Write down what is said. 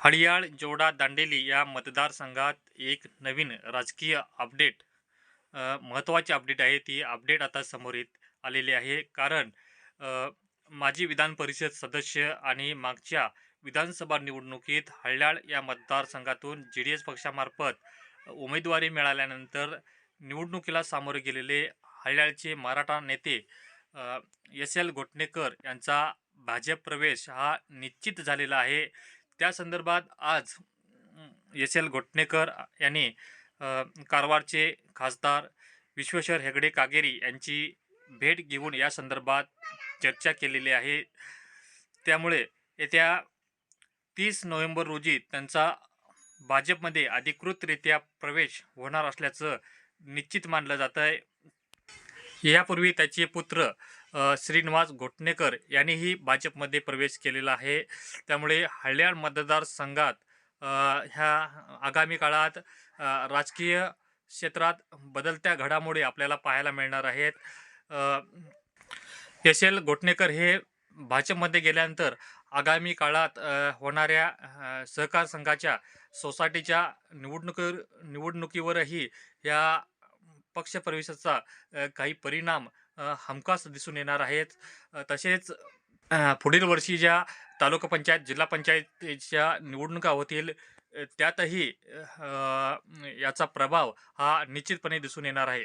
हडियाळ जोडा दांडेली या मतदारसंघात एक नवीन राजकीय अपडेट महत्त्वाची अपडेट आहे. ती अपडेट आता समोर येत आलेली आहे. कारण माजी विधान परिषद सदस्य आणि मागच्या विधानसभा निवडणुकीत हळ्याळ या मतदारसंघातून जे डी एस पक्षामार्फत उमेदवारी मिळाल्यानंतर निवडणुकीला सामोरे गेलेले हळ्याळचे मराठा नेते एस एल घोटणेकर यांचा भाजप प्रवेश हा निश्चित झालेला आहे. त्या संदर्भात आज एस एल घोटणेकर यांनी कारवारचे खासदार विश्वेश्वर हेगडे कागेरी यांची भेट घेऊन या संदर्भात चर्चा केलेली आहे. त्यामुळे येत्या तीस नोव्हेंबर रोजी त्यांचा भाजपमध्ये अधिकृतरित्या प्रवेश होणार असल्याचं निश्चित मानलं जात आहे यापूर्वी त्याचे पुत्र श्रीनिवास घोटणेकर यांनीही भाजपमध्ये प्रवेश केलेला आहे. त्यामुळे हल्याण मतदारसंघात ह्या आगामी काळात राजकीय क्षेत्रात बदलत्या घडामोडी आपल्याला पाहायला मिळणार आहेत. एस एल घोटणेकर हे भाजपमध्ये गेल्यानंतर आगामी काळात होणाऱ्या सहकार संघाच्या सोसायटीच्या निवडणुकी निवडणुकीवरही या पक्ष प्रवेशाचा काही परिणाम हमखास दिसून येणार आहेत. तसेच पुढील वर्षी ज्या तालुका पंचायत जिल्हा पंचायतीच्या निवडणुका होतील त्यातही याचा प्रभाव हा निश्चितपणे दिसून येणार आहे.